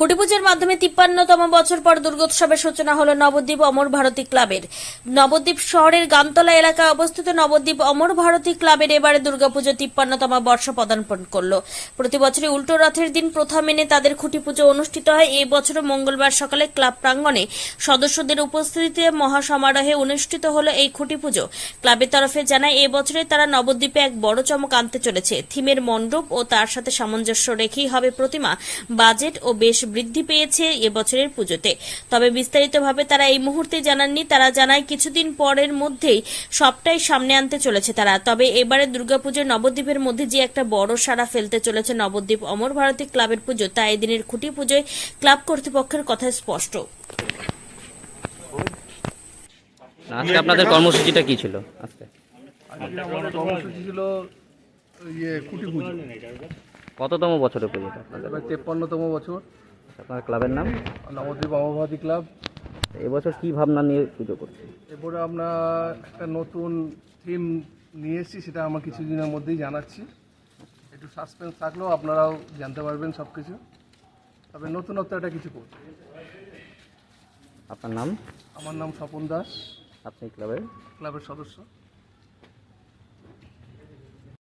খুঁটি পুজোর মাধ্যমে তিপ্পান্নতম বছর পর দুর্গোৎসবের সূচনা হলো নবদ্বীপ অমর ভারতী ক্লাবের। নবদ্বীপ শহরের গামতলা এলাকায় অবস্থিত নবদ্বীপ অমর ভারতী ক্লাবের এবারে দুর্গাপুজো তিপ্পান্নতম বর্ষ পদার্পণ করল। প্রতি বছরই উল্টো রথের দিন প্রথা মেনে তাদের খুঁটি পুজো অনুষ্ঠিত হয়। এই বছরও মঙ্গলবার সকালে ক্লাব প্রাঙ্গণে সদস্যদের উপস্থিতিতে মহাসমারোহে অনুষ্ঠিত হলো এই খুঁটি পুজো ক্লাবের তরফে জানায় এই বছরে তারা নবদ্বীপে এক বড় চমক আনতে চলেছে। থিমের মণ্ডপ ও তার সাথে সামঞ্জস্য রেখেই হবে প্রতিমা। বাজেট ও বেশ বৃদ্ধি পেয়েছে এবছরের পুজোতে। তবে বিস্তারিতভাবে তারা এই মুহূর্তে জানাননি। তারা জানায় কিছুদিন পরের মধ্যেই সবটাই সামনে আনতে চলেছে তারা। তবে এবারে দুর্গাপুজোর নবদ্বীপের মধ্যে যে একটা বড় সাড়া ফেলতে চলেছে নবদ্বীপ অমর ভারতী ক্লাবের পুজো তা এদিনের খুঁটি পুজোয় ক্লাব কর্তৃপক্ষের কথা স্পষ্ট। আজকে আপনাদের কর্মসূচিটা কি ছিল আজকে? কর্মসূচি ছিল ইয়ে কুটি পুজো। কততম বছরে পুজোটা আপনাদের? তেপ্পান্নতম বছর। আপনার ক্লাবের নাম? নবদ্বীপ অমরভারতী ক্লাব। এবছর কি ভাবনা নিয়ে পুজো করছে? এরপরে আমরা একটা নতুন থিম নিয়ে এসেছি সেটা আমার কিছুদিনের মধ্যেই জানাচ্ছি। একটু সাসপেন্স থাকলেও আপনারাও জানতে পারবেন সব কিছু তবে নতুনত্ব একটা কিছু করছি আপনার নাম? আমার নাম স্বপন দাস। আপনি ক্লাবের? ক্লাবের সদস্য।